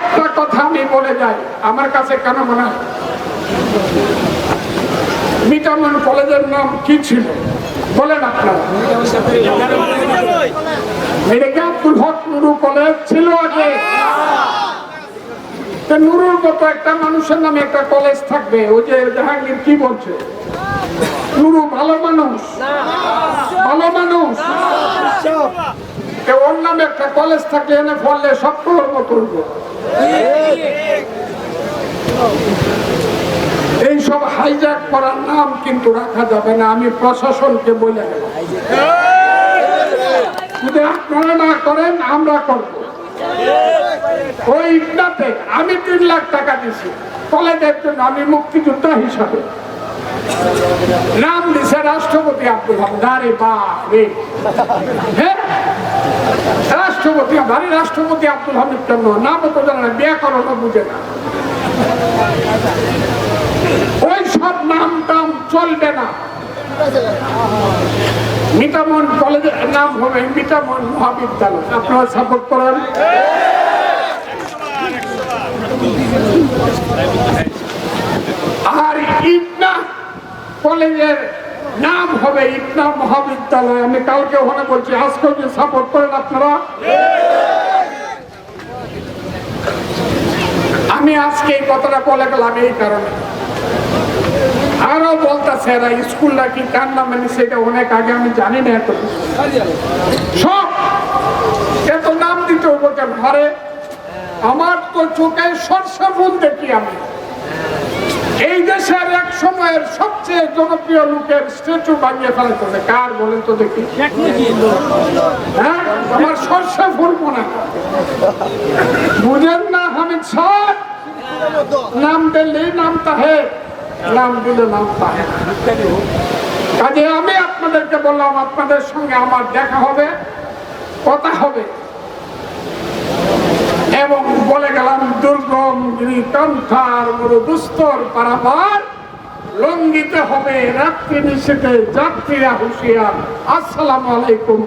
আরেকটা কথা আমি বলে যাই, আমার কাছে কেন মনে হয়? মিটামন কলেজের নাম কি ছিল? বলেন মতো একটা মানুষের নামে একটা কলেজ থাকবে, ওই যে জাহাঙ্গীর কি বলছে? নুরু ভালো মানুষ। ভালো মানুষ। ওর নামে একটা কলেজ থাকলে এনে ফললে সব এইসব হাইজ্যাক করার নাম কিন্তু রাখা যাবে না, আমি প্রশাসনকে বলে যদি আপনারা না করেন, আমরা করব। ওই ইটনাতে আমি তিন লাখ টাকা দিছি। কলেজের জন্য আমি মুক্তিযোদ্ধা হিসাবে। নাম দিছে রাষ্ট্রপতি আব্দুল হামিদ আরে বাপ রে। হ্যাঁ? ভারী রাষ্ট্রপতি আব্দুল হামিদ কেন? নাম তো জানে না ব্যাকরণও বুঝে না। ওই সব নাম টাম চলবে না। মিটামন কলেজের নাম হবে মিটামন মহাবিদ্যালয়। আপনারা সাপোর্ট করেন। আর ইটনা কলেজের নাম হবে ইটনা মহাবিদ্যালয়। আমি কালকে ওখানে বলছি, আজকে যে সাপোর্ট করেন আপনারা? আমি আজকে এই কথাটা বলে গেলাম এই কারণে। আরও বলতেছে এরা, স্কুল নাকি কার নামে সেটা অনেক আগে আমি জানি না এত। সব এত নাম দিতে বলতে ঘরে আমার তো চোখে সরষে ফুল দেখি আমি। দেশের এক সময়ের সবচেয়ে জনপ্রিয় লোকের স্ট্যাচু বানিয়ে ফেলাইতেছে কার বলেন তো দেখি? হ্যাঁ আমার সরষে ফুল মনে হয়। বুঝেন না হামিদ সাহেব? নাম দিলে নাম তাহে। নাম দিলে নাম তাহে। কাজে আমি আপনাদেরকে বললাম, আপনাদের সঙ্গে আমার দেখা হবে, কথা হবে এবং বলে গেলাম দুর্গম গিরিকণ্ঠার মরু দুস্তর পারাবার লঙ্ঘিতে হবে রাত্রি নিষেধে যাত্রীরা হুঁশিয়ার। আসসালাম আলাইকুম।